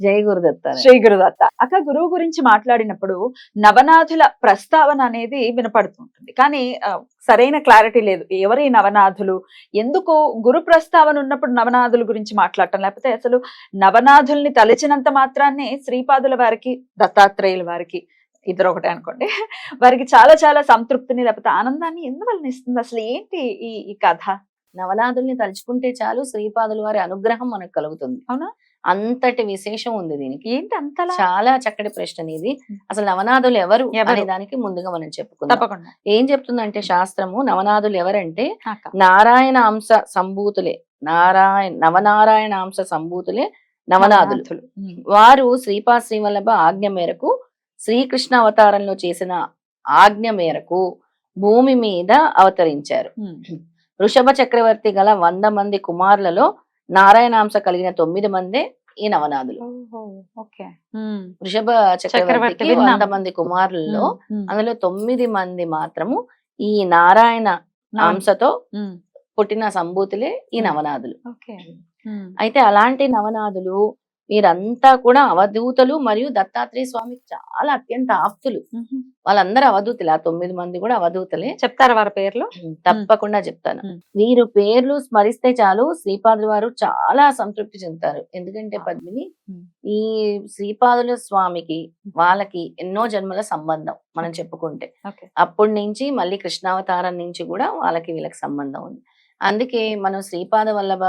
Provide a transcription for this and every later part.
జై గురుదత్త శ్రీ గురుదత్త అక్క గురువు గురించి మాట్లాడినప్పుడు నవనాథుల ప్రస్తావన అనేది వినపడుతుంటుంది. కానీ సరైన క్లారిటీ లేదు. ఎవరి నవనాథులు? ఎందుకు గురు ప్రస్తావన ఉన్నప్పుడు నవనాథుల గురించి మాట్లాడటం? లేకపోతే అసలు నవనాథుల్ని తలచినంత మాత్రాన్నే శ్రీపాదుల వారికి దత్తాత్రేయుల వారికి ఇద్దరు ఒకటే అనుకోండి వారికి చాలా చాలా సంతృప్తిని లేకపోతే ఆనందాన్ని ఎందువల్ల ఇస్తుంది? అసలు ఏంటి ఈ ఈ కథ? నవనాథుల్ని తలుచుకుంటే చాలు శ్రీపాదుల వారి అనుగ్రహం మనకు కలుగుతుంది. అవునా? అంతటి విశేషం ఉంది దీనికి. ఏంటి అంతలా? చాలా చక్కటి ప్రశ్న ఇది అసలు నవనాథులు ఎవరు? అనే దానికి ముందుగా మనం చెప్పుకుందాం. తప్పకుండా. ఏం చెప్తుందంటే శాస్త్రము నవనాథులు ఎవరంటే. నారాయణ అంశ సంభూతులే. నారాయణ నవనారాయణ అంశ సంభూతులే నవనాథులు. వారు శ్రీపా శ్రీవల్లభ ఆజ్ఞ మేరకు శ్రీకృష్ణ అవతారంలో చేసిన ఆజ్ఞ మేరకు భూమి మీద అవతరించారు. వృషభ చక్రవర్తి గల వంద మంది కుమారులలో నారాయణాంశ కలిగిన తొమ్మిది మందే ఈ నవనాథులు. వృషభ చక్రవర్తి చక్రవర్తికి. వంద మంది కుమారులలో. అందులో తొమ్మిది మంది మాత్రము ఈ నారాయణ అంశతో. పుట్టిన సంభూతులే ఈ. నవనాథులు. అయితే అలాంటి నవనాథులు వీరంతా కూడా అవధూతలు మరియు దత్తాత్రేయ స్వామికి చాలా అత్యంత ఆప్తులు. వాళ్ళందరూ అవధూతులు ఆ తొమ్మిది మంది కూడా అవధూతలే. చెప్తారా వారి పేర్లు? తప్పకుండా చెప్తాను. వీరు పేర్లు స్మరిస్తే చాలు శ్రీపాదుల వారు చాలా సంతృప్తి చెందుతారు. ఎందుకంటే. పద్మిని. ఈ శ్రీపాదుల స్వామికి వాళ్ళకి ఎన్నో జన్మల సంబంధం మనం చెప్పుకుంటే. అప్పటి నుంచి మళ్ళీ కృష్ణావతారం నుంచి కూడా వాళ్ళకి వీళ్ళకి సంబంధం ఉంది. అందుకే మనం శ్రీపాద వల్లభ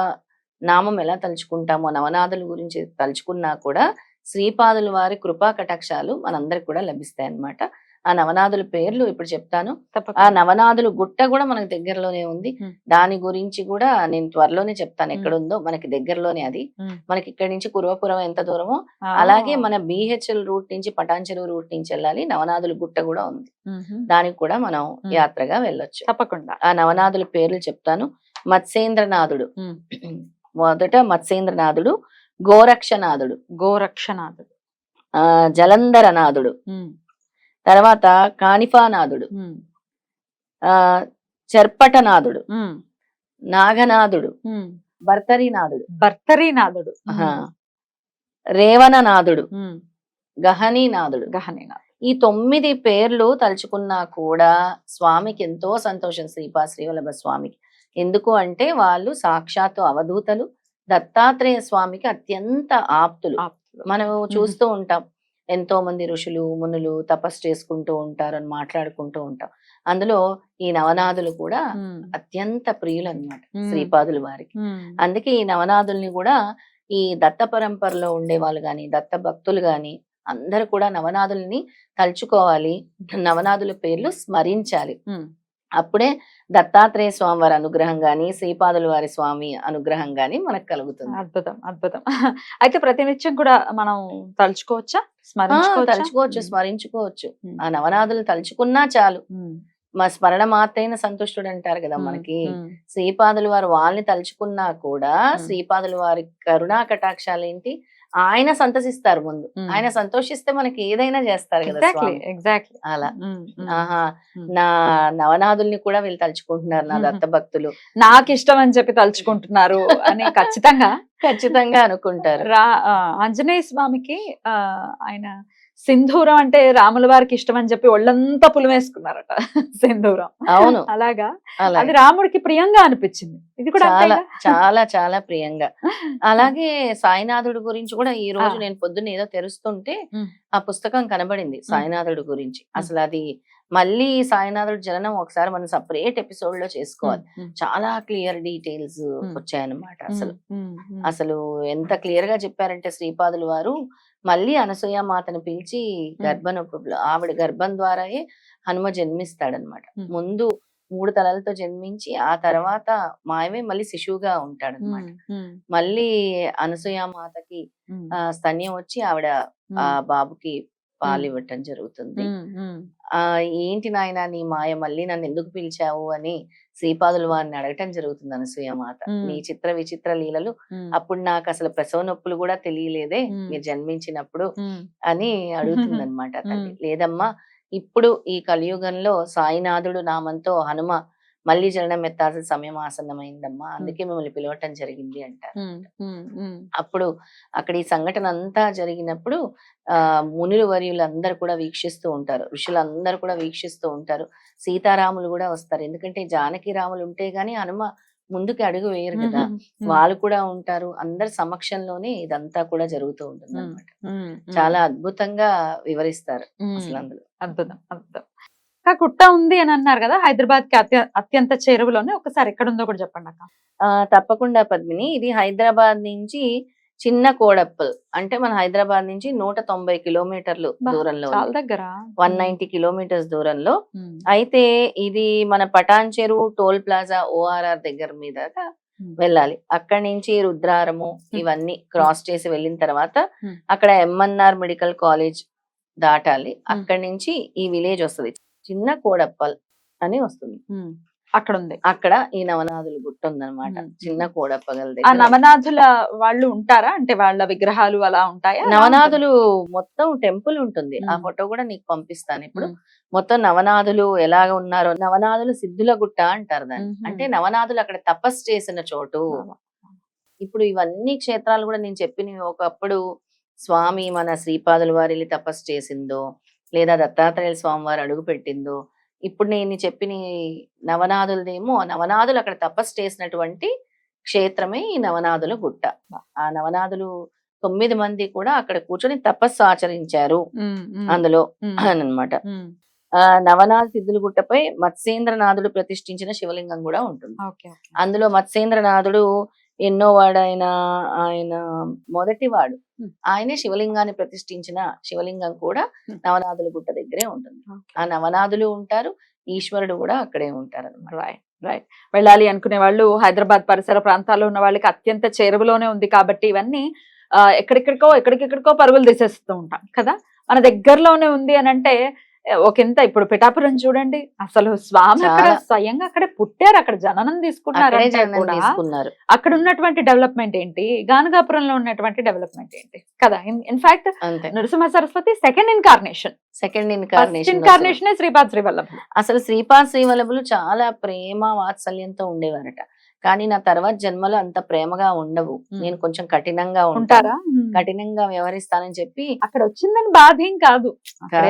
నామం ఎలా తలుచుకుంటామో నవనాథుల గురించి తలుచుకున్నా కూడా శ్రీపాదుల వారి కృపా కటాక్షాలు మనందరికి కూడా లభిస్తాయి అన్నమాట ఆ నవనాథుల పేర్లు ఇప్పుడు చెప్తాను ఆ నవనాథులు గుట్ట కూడా మనకి దగ్గరలోనే ఉంది. దాని గురించి కూడా నేను త్వరలోనే చెప్తాను మ్మ్. ఎక్కడ ఉందో మనకి దగ్గరలోనే అది. మనకి ఇక్కడి నుంచి కురవపురం ఎంత దూరమో. అలాగే మన బిహెచ్ఎల్ రూట్ నుంచి పటాన్చెరువు రూట్ నుంచి వెళ్ళాలి నవనాథుల గుట్ట కూడా ఉంది. దానికి కూడా మనం. యాత్రగా వెళ్ళొచ్చు తప్పకుండా ఆ నవనాథుల పేర్లు చెప్తాను మత్స్యేంద్రనాథుడు. మొదట మత్స్యేంద్రనాథుడు గోరక్షనాథుడు. గోరక్షనాథుడు. ఆ జలంధరనాథుడు. తర్వాత కానిఫానాథుడు. ఆ చర్పటనాథుడు. నాగనాథుడు. భర్తరీనాథుడు. భర్తరీనాథుడు. రేవణనాథుడు. గహనీనాథుడు. గహనీనాథుడు. ఈ తొమ్మిది పేర్లు తలుచుకున్నా కూడా స్వామికి ఎంతో సంతోషం శ్రీపా శ్రీవల్లభ స్వామికి. ఎందుకు అంటే వాళ్ళు సాక్షాత్తు అవధూతలు దత్తాత్రేయ స్వామికి అత్యంత ఆప్తులు. మనం చూస్తూ ఉంటాం ఎంతో మంది ఋషులు మునులు తపస్సు చేసుకుంటూ ఉంటారు అని మాట్లాడుకుంటూ ఉంటాం అందులో ఈ నవనాథులు కూడా. అత్యంత ప్రియులు అనమాట. శ్రీపాదుల వారికి. అందుకే ఈ నవనాథుల్ని కూడా ఈ దత్త పరంపరలో ఉండే వాళ్ళు గాని దత్త భక్తులు గాని అందరూ కూడా నవనాథుల్ని తలుచుకోవాలి నవనాథుల పేర్లు స్మరించాలి. అప్పుడే దత్తాత్రేయ స్వామి వారి అనుగ్రహం గాని శ్రీపాదుల వారి స్వామి అనుగ్రహం గాని మనకు కలుగుతుంది అద్భుతం అద్భుతం అయితే ప్రతినిత్యం కూడా మనం తలుచుకోవచ్చా తలుచుకోవచ్చు. స్మరించుకోవచ్చు. ఆ నవనాథులు తలుచుకున్నా చాలు. మా స్మరణ మాత్రైన సంతుష్టుడు అంటారు కదా. మనకి. శ్రీపాదుల వారు వాళ్ళని తలుచుకున్నా కూడా. శ్రీపాదుల వారి కరుణా కటాక్షాలు ఏంటి ఆయన సంతసిస్తారు ముందు. ఆయన సంతోషిస్తే మనకి ఏదైనా చేస్తారు కదా ఎగ్జాక్ట్లీ అలా. ఆహా. నా నవనాథుల్ని కూడా వీళ్ళు తలుచుకుంటున్నారు నా. దత్త భక్తులు నాకు ఇష్టం అని చెప్పి తలుచుకుంటున్నారు అని ఖచ్చితంగా ఖచ్చితంగా అనుకుంటారు రా ఆంజనేయ స్వామికి ఆయన సింధూరం అంటే రాముల వారికి ఇష్టం అని చెప్పి ఒళ్ళంతా పులివేసుకున్నారట సింధూరం. అవును. అలాగా? అలా అది రాముడికి ప్రియంగా అనిపించింది. ఇది కూడా చాలా? చాలా చాలా ప్రియంగా. అలాగే సాయినాథుడు గురించి కూడా ఈ రోజు. నేను పొద్దున్న ఏదో తెరుస్తుంటే. ఆ పుస్తకం కనబడింది సాయినాథుడు గురించి. అసలు అది మళ్ళీ సాయినాథుడు జననం ఒకసారి మనం సపరేట్ ఎపిసోడ్లో చేసుకోవాలి చాలా క్లియర్ డీటెయిల్స్. వచ్చాయన్నమాట అసలు. అసలు ఎంత క్లియర్గా చెప్పారంటే శ్రీపాదులు వారు మళ్ళీ అనసూయ మాతను పిలిచి గర్భం ఆవిడ గర్భం ద్వారాయే హనుమ జన్మిస్తాడనమాట. ముందు మూడు తలలతో జన్మించి ఆ తర్వాత మాయమే మళ్ళీ శిశువుగా ఉంటాడనమాట మళ్ళీ అనసూయ మాతకి స్తన్యం వచ్చి ఆవిడ ఆ బాబుకి పాలు. ఇవ్వటం జరుగుతుంది. ఆ ఏంటి నాయన నీ మాయ? మళ్ళీ నన్ను ఎందుకు పిలిచావు? అని శ్రీపాదులు వారిని అడగటం జరుగుతుంది అనసూయమాత మ్మ్. నీ చిత్ర విచిత్ర లీలలు అప్పుడు నాకు అసలు ప్రసవ నొప్పులు కూడా తెలియలేదే. మీరు జన్మించినప్పుడు అని అడుగుతుంది అనమాట తల్లి. లేదమ్మా ఇప్పుడు ఈ కలియుగంలో సాయినాథుడు నామంతో హనుమ మళ్ళీ జననం ఎత్తాల్సిన సమయం ఆసన్నమైందమ్మా. అందుకే మిమ్మల్ని పిలవటం జరిగింది అంటారు. అప్పుడు అక్కడ ఈ సంఘటన అంతా జరిగినప్పుడు ఆ మునులు వర్యులు అందరు కూడా వీక్షిస్తూ ఉంటారు. ఋషులందరూ కూడా వీక్షిస్తూ ఉంటారు. సీతారాములు కూడా వస్తారు. ఎందుకంటే జానకి రాములు ఉంటే గాని హనుమ ముందుకి అడుగు వేయరు కదా. వాళ్ళు కూడా ఉంటారు. అందరి సమక్షంలోనే ఇదంతా కూడా జరుగుతూ ఉంటుంది అనమాట చాలా అద్భుతంగా వివరిస్తారు. అసలు అందులో. అద్భుతం. అద్భుతం. కుట్ట ఉంది అని అన్నారు కదా హైదరాబాద్కి అత్య అత్యంత చేరువలోనే ఒకసారి ఎక్కడ ఉందో కూడా చెప్పండి అక్క. తప్పకుండా పద్మిని. ఇది హైదరాబాద్ నుంచి చిన్న కోడప్పల్ అంటే మన హైదరాబాద్ నుంచి నూట తొంభై కిలోమీటర్లు దూరంలో దగ్గర? వన్ నైన్టీ కిలోమీటర్స్ దూరంలో. అయితే ఇది మన పటాన్ చెరువు టోల్ ప్లాజా ఓఆర్ఆర్ దగ్గర మీద వెళ్ళాలి. అక్కడి నుంచి రుద్రారము ఇవన్నీ క్రాస్ చేసి వెళ్ళిన తర్వాత. అక్కడ ఎంఎన్ఆర్ మెడికల్ కాలేజ్ దాటాలి. అక్కడి నుంచి ఈ విలేజ్ వస్తుంది. చిన్న కోడప్పల్ అని వస్తుంది. అక్కడ ఉంది అక్కడ ఈ నవనాథుల గుట్ట ఉందన్నమాట. చిన్న కోడప్పగల ఆ నవనాథుల వాళ్ళు ఉంటారా? అంటే వాళ్ళ విగ్రహాలు అలా ఉంటాయా? నవనాథులు మొత్తం టెంపుల్ ఉంటుంది. ఆ. ఫోటో కూడా నీకు పంపిస్తాను ఇప్పుడు. మొత్తం నవనాథులు ఎలాగ ఉన్నారో నవనాథులు సిద్ధుల గుట్ట అంటారు దాన్ని. అంటే నవనాథులు అక్కడ తపస్సు చేసిన చోటు? ఇప్పుడు ఇవన్నీ క్షేత్రాలు కూడా నేను చెప్పినవి. ఒకప్పుడు స్వామి మన శ్రీపాదుల వారి తపస్సు చేసిందో లేదా దత్తాత్రేయ స్వామి వారు అడుగు పెట్టిందో ఇప్పుడు నేను చెప్పిన నవనాథులదేమో నవనాథులు అక్కడ తపస్సు చేసినటువంటి క్షేత్రమే ఈ నవనాథుల గుట్ట. ఆ నవనాథులు తొమ్మిది మంది కూడా అక్కడ కూర్చొని తపస్సు ఆచరించారు అందులో ఆ నవనాథ సిద్ధుల గుట్టపై మత్స్యేంద్రనాథుడు ప్రతిష్ఠించిన శివలింగం కూడా ఉంటుంది. అందులో మత్స్యేంద్రనాథుడు ఎన్నో వాడైన ఆయన మొదటి వాడు Hmm. ఆయనే శివలింగాన్ని ప్రతిష్ఠించిన శివలింగం కూడా. నవనాథుల గుట్ట దగ్గరే ఉంటుంది. ఆ నవనాథులు ఉంటారు ఈశ్వరుడు కూడా అక్కడే ఉంటారు అనమాట రైట్ రైట్. వెళ్ళాలి అనుకునే వాళ్ళు హైదరాబాద్ పరిసర ప్రాంతాల్లో ఉన్న వాళ్ళకి అత్యంత చేరువలోనే ఉంది కాబట్టి ఇవన్నీ ఆ, ఎక్కడెక్కడికో ఎక్కడికెక్కడికో పరుగులు తీసేస్తూ ఉంటాం కదా? మన దగ్గరలోనే ఉంది అని అంటే ఒకంత ఇప్పుడు పిఠాపురం చూడండి. అసలు స్వామి అక్కడ. స్వయంగా అక్కడే పుట్టారు. అక్కడ జననం తీసుకున్నారు. అక్కడే ఉన్నటువంటి డెవలప్మెంట్ ఏంటి? గానగాపురంలో ఉన్నటువంటి డెవలప్మెంట్ ఏంటి? కదా in fact Narasimha Saraswati second incarnation. Second incarnation incarnation Shripad Shrivallabha అసలు శ్రీపాద్ శ్రీవల్లభులు చాలా ప్రేమ వాత్సల్యంతో ఉండేవారట. కానీ నా తర్వాత జన్మలో అంత ప్రేమగా ఉండవు. నేను కొంచెం కఠినంగా ఉంటారా? కఠినంగా వ్యవహరిస్తానని చెప్పి అక్కడ వచ్చిందని బాధ ఏం కాదు.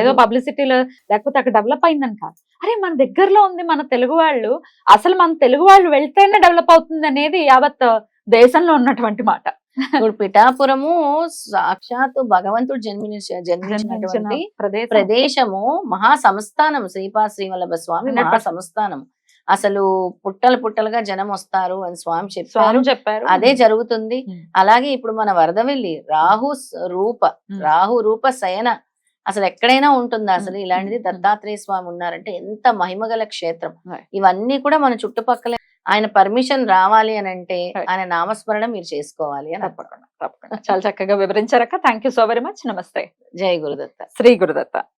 ఏదో పబ్లిసిటీలో లేకపోతే అక్కడ డెవలప్ అయిందని కాదు. అరే మన దగ్గరలో ఉంది మన తెలుగు వాళ్ళు. అసలు మన తెలుగు వాళ్ళు వెళ్తేనే డెవలప్ అవుతుంది అనేది యావత్ దేశంలో ఉన్నటువంటి మాట. ఇప్పుడు పిఠాపురము సాక్షాత్తు భగవంతుడు జన్మించ జన్మించినటువంటి ప్రదేశం. ప్రదేశము మహా సంస్థానం శ్రీపాద శ్రీవల్లభ స్వామి 100%. మహా సంస్థానం అసలు పుట్టలు పుట్టలుగా జనం వస్తారు అని స్వామి చెప్పారు చెప్పారు అదే జరుగుతుంది. అలాగే ఇప్పుడు మన వరదవెల్లి రాహు రూప. రాహు రూప శయన అసలు ఎక్కడైనా ఉంటుందా అసలు. ఇలాంటిది. దత్తాత్రేయ స్వామి ఉన్నారంటే ఎంత మహిమగల క్షేత్రం. ఇవన్నీ కూడా మన చుట్టుపక్కల ఆయన పర్మిషన్ రావాలి అని అంటే. ఆయన నామస్మరణ మీరు చేసుకోవాలి అని. తప్పకుండా తప్పకుండా చాలా చక్కగా వివరించారక్క thank you so very much నమస్తే జై గురుదత్త శ్రీ గురుదత్త